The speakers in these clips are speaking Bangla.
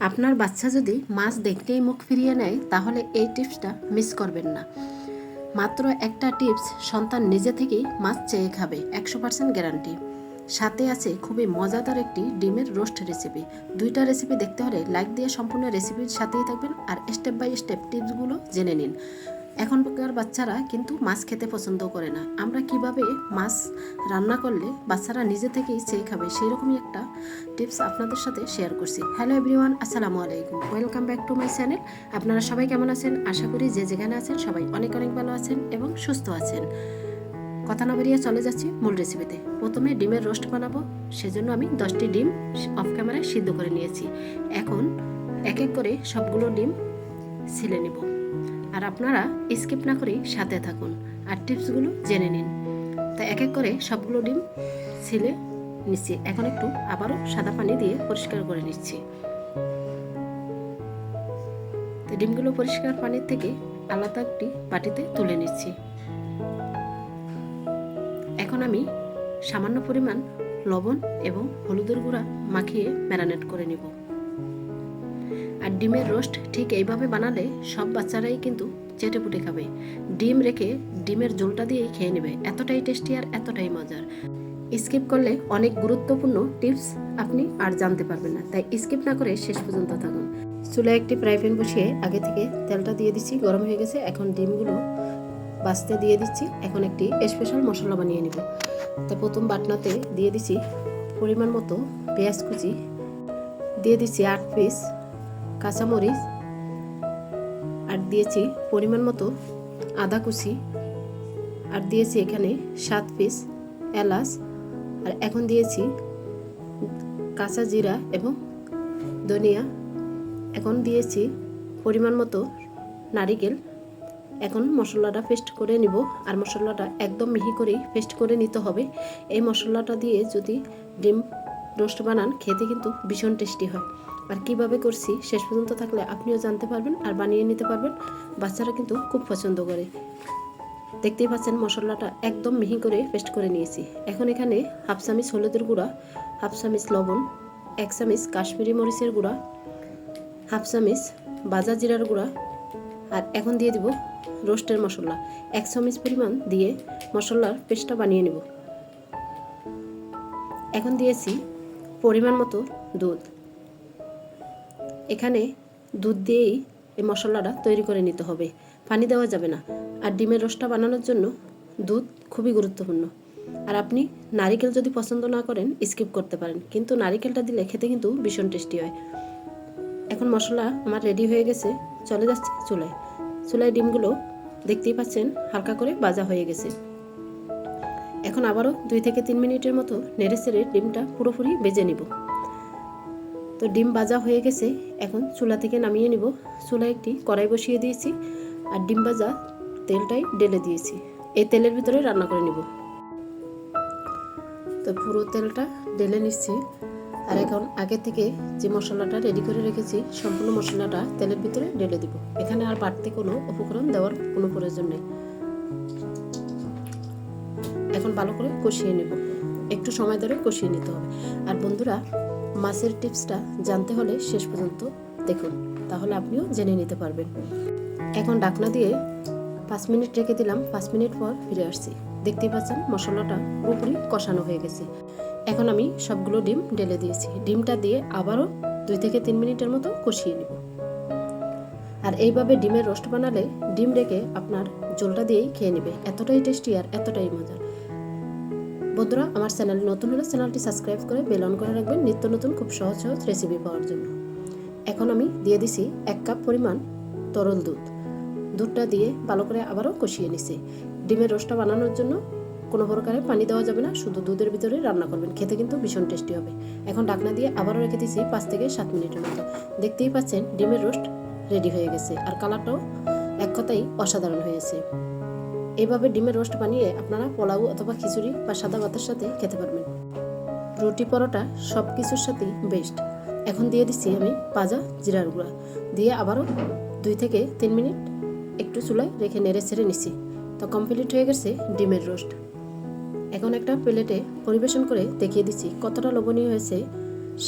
আপনার বাচ্চা যদি মাছ দেখতেই মুখ ফিরিয়ে নেয়, তাহলে এই টিপসটা মিস করবেন না। মাত্র একটা টিপস, সন্তান নিজে থেকেই মাছ চেয়ে খাবে, একশো পার্সেন্ট গ্যারান্টি। সাথে আছে খুবই মজাদার একটি ডিমের রোস্ট রেসিপি। দুইটা রেসিপি দেখতে হলে লাইক দিয়ে সম্পূর্ণ রেসিপির সাথেই থাকবেন আর স্টেপ বাই স্টেপ টিপসগুলো জেনে নিন। এখনকার বাচ্চারা কিন্তু মাছ খেতে পছন্দ করে না। আমরা কীভাবে মাছ রান্না করলে বাচ্চারা নিজে থেকেই চেয়ে খাবে? সেই রকমই একটা টিপস আপনাদের সাথে শেয়ার করছি। হ্যালো এভরিওয়ান আসসালামু আলাইকুম। Welcome back to my channel আপনারা সবাই কেমন আছেন? আশা করি যে যেখানে আছেন সবাই অনেক অনেক ভালো আছেন এবং সুস্থ আছেন। কথা না বেরিয়ে চলে যাচ্ছি মূল রেসিপিতে প্রথমে ডিমের রোস্ট বানাবো। সেজন্য আমি দশটি ডিম অফ ক্যামেরায় সিদ্ধ করে নিয়েছি। এখন এক এক করে সবগুলো ডিম ছিলে নেব। আর আপনারা স্কিপ না করেই সাথে থাকুন আর টিপসগুলো জেনে নিন। তা এক এক করে সবগুলো ডিম ছিলে নিচ্ছি। এখন একটু আবারও সাদা পানি দিয়ে পরিষ্কার করে নিচ্ছি। ডিমগুলো পরিষ্কার পানির থেকে আলাদা একটি বাটিতে তুলে নিচ্ছি। এখন আমি সামান্য পরিমাণ লবণ এবং হলুদের গুঁড়া মাখিয়ে ম্যারানেট করে নিব। আর ডিমের রোস্ট ঠিক এইভাবে বানালে সব বাচ্চারাই কিন্তু চেটে পুটে খাবে। ডিম রেখে ডিমের জলটা দিয়েই খেয়ে নেবে। এতটাই টেস্টি আর এতটাই মজার। স্কিপ করলে অনেক গুরুত্বপূর্ণ টিপস আপনি আর জানতে পারবেন না। তাই স্কিপ না করে শেষ পর্যন্ত থাকুন। চুলায় একটি ফ্রাই প্যান বসিয়ে আগে থেকে তেলটা দিয়ে দিচ্ছি, গরম হয়ে গেছে। এখন ডিমগুলো বাছতে দিয়ে দিচ্ছি। এখন একটি স্পেশাল মশলা বানিয়ে নিব। তা প্রথম বাটনাতে দিয়ে দিচ্ছি পরিমাণ মতো পেঁয়াজ কুচি। দিয়ে দিচ্ছি আট পিস কাঁচামরিচ আর দিয়েছি পরিমাণ মতো আদা কুচি। আর দিয়েছি এখানে সাত পিস এলাচ। আর এখন দিয়েছি কাঁচা জিরা এবং ধনিয়া। এখন দিয়েছি পরিমাণ মতো নারিকেল। এখন মশলাটা পেস্ট করে নিব। আর মশলাটা একদম মিহি করেই পেস্ট করে নিতে হবে। এই মশলাটা দিয়ে যদি ডিম রোস্ট বানান, খেতে কিন্তু ভীষণ টেস্টি হয়। আর কীভাবে করছি শেষ পর্যন্ত থাকলে আপনিও জানতে পারবেন আর বানিয়ে নিতে পারবেন। বাচ্চারা কিন্তু খুব পছন্দ করে। দেখতেই পাচ্ছেন, মশলাটা একদম মিহি করে পেস্ট করে নিয়েছি। এখন এখানে হাফ চামিচ হলুদের গুঁড়া, হাফ চামিচ লবণ, এক চামিচ কাশ্মীরি মরিচের গুঁড়া, হাফ চামিচ বাজা জিরার গুঁড়া আর এখন দিয়ে দিব রোস্টের মশলা। এক চামিচ পরিমাণ দিয়ে মশলার পেস্টটা বানিয়ে নেব। এখন দিয়েছি পরিমাণ মতো দুধ। এখানে দুধ দিয়েই এই মশলাটা তৈরি করে নিতে হবে। পানি দেওয়া যাবে না। আর ডিমের রসটা বানানোর জন্য দুধ খুবই গুরুত্বপূর্ণ। আর আপনি নারিকেল যদি পছন্দ না করেন স্কিপ করতে পারেন। কিন্তু নারিকেলটা দিলে খেতে কিন্তু ভীষণ টেস্টি হয়। এখন মশলা আমার রেডি হয়ে গেছে। চলে যাচ্ছে চুলায়। চুলায় ডিমগুলো দেখতেই পাচ্ছেন হালকা করে ভাজা হয়ে গেছে। এখন আবারও দুই থেকে তিন মিনিটের মতো নেড়ে চেড়ে ডিমটা পুরোপুরি বেজে নিব। তো ডিম ভাজা হয়ে গেছে। এখন চুলা থেকে নামিয়ে নিব। চুলায় একটি কড়াই বসিয়ে দিয়েছি আর ডিম ভাজা তেলটাই ঢেলে দিয়েছি। এই তেলের ভিতরে রান্না করে নিব। তো পুরো তেলটা ঢেলে নিচ্ছি। আর এখন আগে থেকে যে মশলাটা রেডি করে রেখেছি, সম্পূর্ণ মশলাটা তেলের ভিতরে ঢেলে দিব। এখানে আর বাড়তি কোনো উপকরণ দেওয়ার কোনো প্রয়োজন নেই। এখন ভালো করে কষিয়ে নেব। একটু সময় ধরে কষিয়ে নিতে হবে। আর বন্ধুরা মাছের টিপসটা জানতে হলে শেষ পর্যন্ত দেখুন, তাহলে আপনিও জেনে নিতে পারবেন। এখন ডাকনা দিয়ে পাঁচ মিনিট রেখে দিলাম, পাঁচ মিনিট পর ফিরে আসছি। দেখতেই পাচ্ছেন মশলাটা পুরোপুরি কষানো হয়ে গেছে। এখন আমি সবগুলো ডিম ঢেলে দিয়েছি। ডিমটা দিয়ে আবারও দুই থেকে তিন মিনিটের মতো কষিয়ে নিব। আর এইভাবে ডিমের রোস্ট বানালে ডিম রেখে আপনার জলটা দিয়েই খেয়ে নেবে। এতটাই টেস্টি আর এতটাই মজার। বন্ধুরা, আমার চ্যানেল নতুন হলে চ্যানেলটি সাবস্ক্রাইব করে বেল অন করে রাখবেন। নিত্য নতুন খুব সহজ সহজ রেসিপি পাওয়ার জন্য। এখন আমি দিয়ে দিছি এক কাপ পরিমাণ তরল দুধ। দুধটা দিয়ে ভালো করে আবারও কষিয়ে নিছি। ডিমের রোস্টটা বানানোর জন্য কোনো প্রকারে পানি দেওয়া যাবে না, শুধু দুধের ভিতরে রান্না করবেন। খেতে কিন্তু ভীষণ টেস্টি হবে। এখন ডাকনা দিয়ে আবারও রেখে দিয়েছি পাঁচ থেকে সাত মিনিটের মতো। দেখতেই পাচ্ছেন, ডিমের রোস্ট রেডি হয়ে গেছে। আর কালারটাও এক কথাই অসাধারণ হয়েছে। এইভাবে ডিমের রোস্ট বানিয়ে আপনারা পোলাও অথবা খিচুড়ি বা সাদা ভাতের সাথে খেতে পারবেন। রুটি পরোটা সব কিছুর সাথেই বেস্ট এখন দিয়ে দিচ্ছি আমি পাজা জিরার গুঁড়া। দিয়ে আবারও দুই থেকে তিন মিনিট একটু চুলায় রেখে নেড়ে ছেড়ে নিচ্ছি। তো কমপ্লিট হয়ে গেছে ডিমের রোস্ট। এখন একটা প্লেটে পরিবেশন করে দেখিয়ে দিচ্ছি কতটা লোভনীয় হয়েছে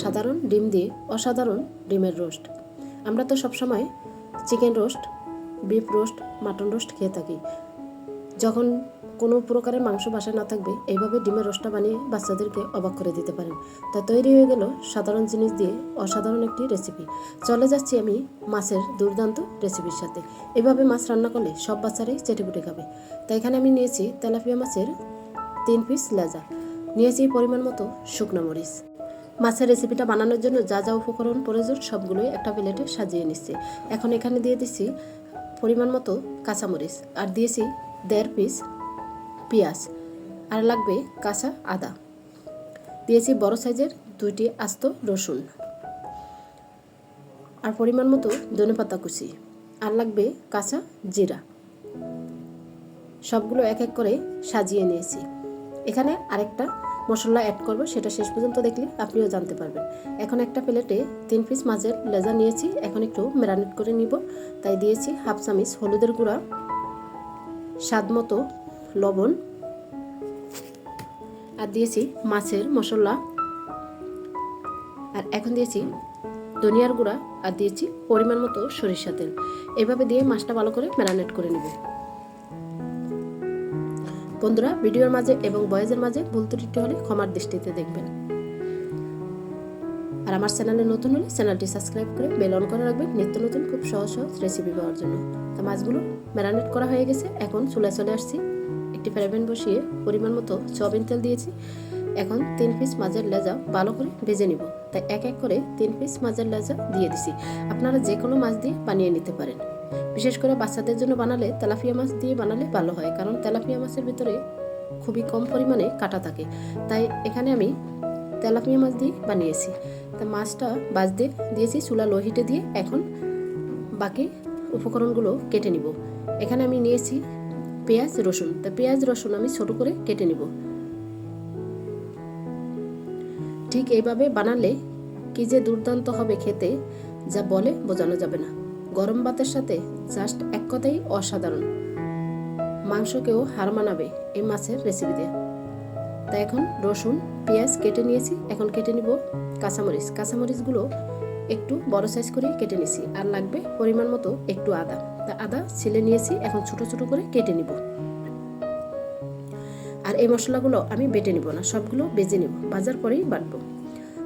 সাধারণ ডিম দিয়ে অসাধারণ ডিমের রোস্ট। আমরা তো সবসময় chicken roast beef roast mutton roast খেয়ে থাকি। যখন কোনো প্রকারের মাংস বাসায় না থাকবে, এইভাবে ডিমের রসটা বানিয়ে বাচ্চাদেরকে অবাক করে দিতে পারেন। তা তৈরি হয়ে গেল সাধারণ জিনিস দিয়ে অসাধারণ একটি রেসিপি চলে যাচ্ছি আমি মাছের দুর্দান্ত রেসিপির সাথে। এভাবে মাছ রান্না করলে সব বাচ্চারাই চেটেপুটে খাবে। তাই এখানে আমি নিয়েছি তেলাপিয়া মাছের তিন পিস লেজা। নিয়েছি পরিমাণ মতো শুকনো মরিচ। মাছের রেসিপিটা বানানোর জন্য যা যা উপকরণ প্রয়োজন সবগুলোই একটা প্লেটে সাজিয়ে নিচ্ছি। এখন এখানে দিয়ে দিচ্ছি পরিমাণ মতো কাঁচামরিচ। আর দিয়েছি দেড় পিস পেঁয়াজ আর লাগবে কাঁচা আদা। দিয়েছি বড় সাইজের দুইটি আস্ত রসুন আর পরিমাণ মতো ধনেপাতা কুচি আর লাগবে কাঁচা জিরা। সবগুলো এক এক করে সাজিয়ে নিয়েছি। এখানে আরেকটা মশলা অ্যাড করব, সেটা শেষ পর্যন্ত দেখলে আপনিও জানতে পারবেন। এখন একটা প্লেটে তিন পিস মাছের লেজা নিয়েছি, এখন একটু ম্যারানেট করে নিব। তাই দিয়েছি হাফ চামিচ হলুদের গুঁড়া স্বাদ মতো লবণ আর দিয়েছি মাছের মশলা। আর এখন দিয়েছি ধনিয়ার গুঁড়া আর দিয়েছি পরিমাণ মতো সরিষা তেল। এভাবে দিয়ে মাছটা ভালো করে ম্যারানেট করে নেব। বন্ধুরা, ভিডিওর মাঝে এবং বয়েজের মাঝে ভুল ত্রুটি হলে ক্ষমার দৃষ্টিতে দেখবেন। আর আমার চ্যানেলে নতুন হলে চ্যানেলটি সাবস্ক্রাইব করে বেল অন করে রাখবেন। নিত্য নতুন খুব সহজ সহজ রেসিপি পাওয়ার জন্য। তো মাছগুলো ম্যারানেট করা হয়ে গেছে। এখন চুলায় চলে আসছি। একটি ফ্রাইপ্যান বসিয়ে পরিমাণ মতো সয়াবিন তেল দিয়েছি। এখন তিন পিস মাছের লেজা ভালো করে ভেজে নিব। তাই এক এক করে তিন পিস মাছের লেজা দিয়ে দিছি। আপনারা যে কোনো মাছ দিয়ে বানিয়ে নিতে পারেন। বিশেষ করে বাচ্চাদের জন্য বানালে তেলাপিয়া মাছ দিয়ে বানালে ভালো হয়, কারণ তেলাপিয়া মাছের ভিতরে খুবই কম পরিমাণে কাটা থাকে। তাই এখানে আমি তেলাপিয়া মাছ দিয়ে বানিয়েছি। তা মাছটা বাজতে দিয়েছি চুলা লোহিটে দিয়ে। এখন বাকি উপকরণগুলো কেটে নিব। এখানে আমি নিয়েছি পেঁয়াজ, রসুন। তা পেঁয়াজ, রসুন আমি ছোট করে কেটে নিব। ঠিক এইভাবে বানালে কি যে দুর্দান্ত হবে খেতে, যা বলে বোঝানো যাবে না। গরম ভাতের সাথে জাস্ট এক কথাই অসাধারণ। মাংসকেও হার মানাবে এই মাছের রেসিপি দিয়ে তাই এখন রসুন, পেঁয়াজ কেটে নিয়েছি। এখন কেটে নিব কাঁচামরিচ। কাঁচামরিচগুলো একটু বড় সাইজ করে কেটে নিয়েছি আর লাগবে পরিমাণ মতো একটু আদা। তা আদা ছিলে নিয়েছি, এখন ছোট ছোট করে কেটে নিব। আর এই মশলাগুলো আমি বেটে নিব না, সবগুলো বেজে নিব, বাজার পরেই বাটবো।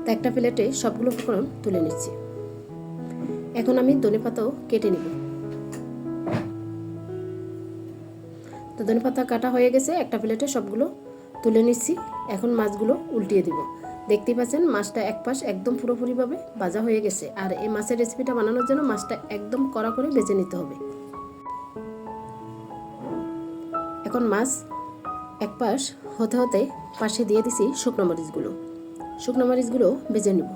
তা একটা প্লেটে সবগুলো উপকরণ তুলে নিচ্ছি। এখন আমি ধনে পাতাও কেটে নিব। তো ধনে পাতা কাটা হয়ে গেছে, একটা প্লেটে সবগুলো তুলে নিচ্ছি, এখন মাছগুলো উল্টিয়ে দিব। দেখতেই পাচ্ছেন, মাছটা এক পাশ একদম পুরোপুরিভাবে ভাজা হয়ে গেছে। আর এই মাছের রেসিপিটা বানানোর জন্য মাছটা একদম কড়া করে বেজে নিতে হবে। এখন মাছ এক পাশ হতে হতে পাশে দিয়ে দিছি শুকনো মরিচগুলো। শুকনো মরিচগুলো বেজে নেব।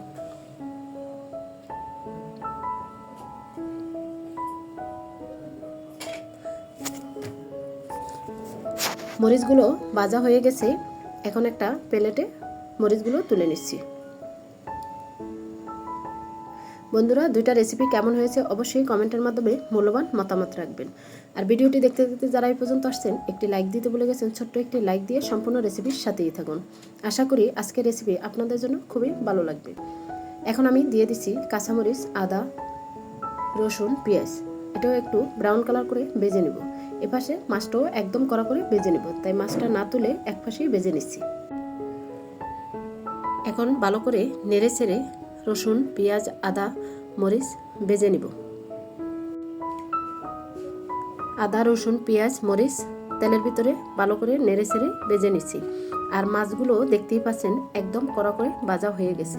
মরিচগুলো ভাজা হয়ে গেছে, এখন একটা প্লেটে মরিচগুলো তুলে নিচ্ছি। বন্ধুরা, দুইটা রেসিপি কেমন হয়েছে অবশ্যই কমেন্টের মাধ্যমে মূল্যবান মতামত রাখবেন। আর ভিডিওটি দেখতে দেখতে যারা এই পর্যন্ত আসছেন, একটি লাইক দিতে বলে গেছেন, ছোট্ট একটি লাইক দিয়ে সম্পূর্ণ রেসিপির সাথেই থাকুন। আশা করি আজকের রেসিপি আপনাদের জন্য খুবই ভালো লাগবে। এখন আমি দিয়ে দিচ্ছি কাঁচামরিচ, আদা, রসুন, পেঁয়াজ। এটাও একটু ব্রাউন কালার করে ভেজে নেব। এপাশে মাছটাও একদম কড়া করে ভেজে নেব। তাই মাছটা না তুলে এক পাশেই ভেজে নিচ্ছি। এখন ভালো করে নেড়ে ছেড়ে রসুন, পেঁয়াজ, আদা, মরিচ ভেজে নিব। আদা, রসুন, পেঁয়াজ, মরিচ তেলের ভিতরে ভালো করে নেড়ে ছেড়ে ভেজে নিচ্ছি। আর মাছগুলো দেখতেই পাচ্ছেন একদম কড়া করে ভাজা হয়ে গেছে।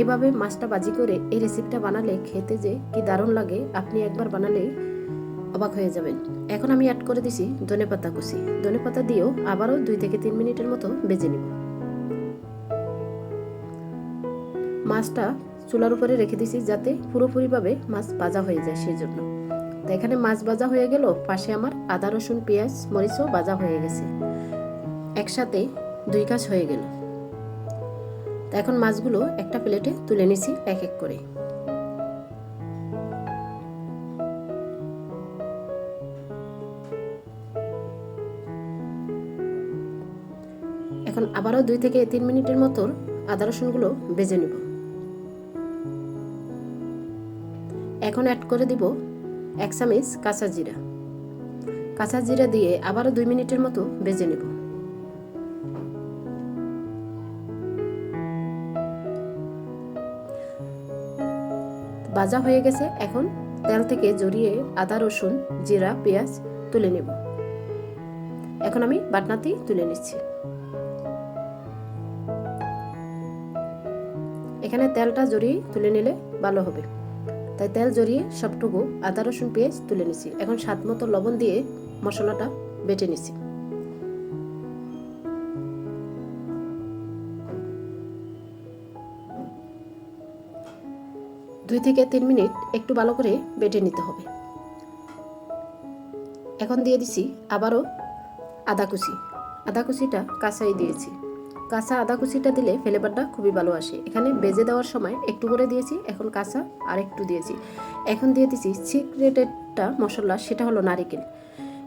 এভাবে মাছটা বাজি করে এই রেসিপিটা বানালে খেতে যে কি দারুণ লাগে, আপনি একবার বানালে অবাক হয়ে যাবেন। এখন আমি অ্যাড করে দিছি ধনে পাতা কুচি। ধনে পাতা দিয়েও আবারও দুই থেকে তিন মিনিটের মতো বেজে নিব। মাছটা চুলার উপরে রেখে দিছি যাতে পুরোপুরিভাবে মাছ ভাজা হয়ে যায় সেই জন্য তো এখানে মাছ ভাজা হয়ে গেল, পাশে আমার আদা, রসুন, পেঁয়াজ, মরিচও ভাজা হয়ে গেছে। একসাথে দুই কাজ হয়ে গেল। তো এখন মাছগুলো একটা প্লেটে তুলে নিছি এক এক করে। এখন আবারও দুই থেকে তিন মিনিটের মতো আদা, রসুনগুলো বেজে নিব। এখন অ্যাড করে দিব এক চামচ কাঁচা জিরা কাঁচা জিরা দিয়ে আবারও দুই মিনিটের মতো ভেজে নেব। ভাজা হয়ে গেছে, এখন তেল থেকে জড়িয়ে আদা, রসুন, জিরা, পেঁয়াজ তুলে নেব। এখন আমি বাটনাতেই তুলে নিচ্ছি। এখানে তেলটা জড়িয়ে তুলে নিলে ভালো হবে। তাই তেল জড়িয়ে সবটুকু আদা, রসুন, পেঁয়াজ তুলে নিছি। এখন স্বাদ মতো লবণ দিয়ে মশলাটা বেটে নিছি। দুই থেকে তিন মিনিট একটু ভালো করে বেটে নিতে হবে। এখন দিয়ে দিছি আবারও আদা কুচি। আদা কুচিটা কাঁচাই দিয়েছি। কাঁচা আদা কুচিটা দিলে ফ্লেভারটা খুবই ভালো আসে। এখানে বেজে দেওয়ার সময় একটু করে দিয়েছি, এখন কাঁচা আর একটু দিয়েছি। এখন দিয়ে দিছি সিক্রেটেডটা মশলা, সেটা হলো নারিকেল।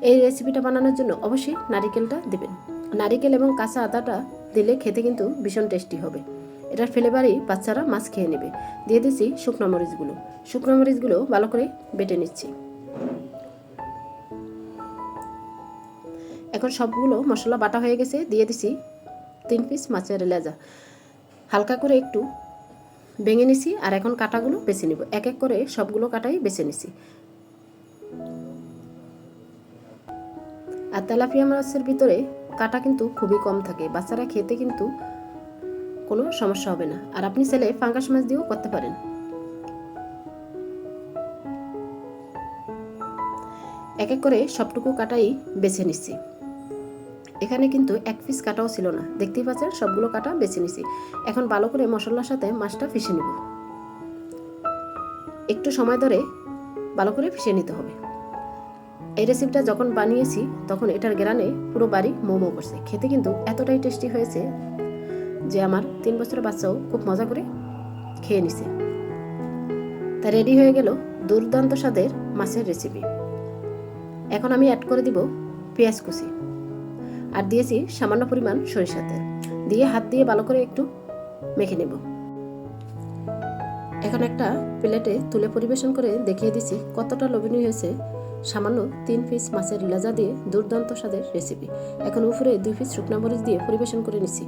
এই রেসিপিটা বানানোর জন্য অবশ্যই নারিকেলটা দেবেন। নারিকেল এবং কাঁচা আদাটা দিলে খেতে কিন্তু ভীষণ টেস্টি হবে। এটার ফ্লেভারই বাচ্চারা মাছ খেয়ে নেবে। দিয়ে দিচ্ছি শুকনো মরিচগুলো। শুকনো মরিচগুলো ভালো করে বেটে নিচ্ছি। এখন সবগুলো মশলা বাটা হয়ে গেছে, দিয়ে দিছি তিন পিস মাছের লেজা হালকা করে একটু ভেঙে নিছি আর এখন কাটাগুলো বেছে নিব। এক এক করে সবগুলো কাটাই বেছে নিছি। আর তেলাপিয়া মাছের ভিতরে কাটা কিন্তু খুবই কম থাকে। বাচ্চারা খেতে কিন্তু কোনো সমস্যা হবে না। আর আপনি ছেলে ফাঙ্গাস মাছ দিয়েও করতে পারেন। এক এক করে সবটুকু কাটাই বেছে নিচ্ছি এখানে কিন্তু এক পিস কাটাও ছিল না। দেখতেই পাচ্ছেন, সবগুলো কাটা বেছে নিছি। এখন ভালো করে মশলার সাথে মাছটা ফিশে নিব। একটু সময় ধরে ভালো করে ফিশে নিতে হবে। এই রেসিপিটা যখন বানিয়েছি, তখন এটার গ্রানে পুরো বাড়ি মোমো করছে। খেতে কিন্তু এতটাই টেস্টি হয়েছে যে আমার তিন বছরের বাচ্চাও খুব মজা করে খেয়ে নিছে। তা রেডি হয়ে গেল দুর্দান্ত স্বাদের মাছের রেসিপি এখন আমি অ্যাড করে দিব পেঁয়াজ কুচি। আর দিয়েছি সামান্য পরিমাণ সরিষা তেল। দিয়ে হাত দিয়ে ভালো করে একটু মেখে নেব। এখন একটা প্লেটে তুলে পরিবেশন করে দেখিয়ে দিছি কতটা লোভনীয় হয়েছে সামান্য তিন পিস মাছের লেজা দিয়ে দুর্দান্ত স্বাদের রেসিপি এখন উপরে দুই পিস শুকনা মরিচ দিয়ে পরিবেশন করে নিছি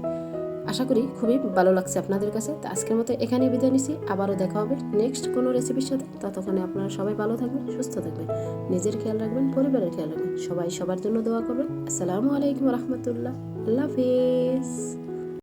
আশা করি খুবই ভালো লাগছে আপনাদের কাছে। তো আজকের মতো এখানেই বিদায় নিছি আবারও দেখা হবে নেক্সট কোনো রেসিপির সাথে। ততক্ষণে আপনারা সবাই ভালো থাকবেন, সুস্থ থাকবেন। নিজের খেয়াল রাখবেন, পরিবারের খেয়াল রাখবেন। সবাই সবার জন্য দোয়া করবেন। আসসালামু আলাইকুম রহমতুল্লাহ। আল্লাহ হাফিজ।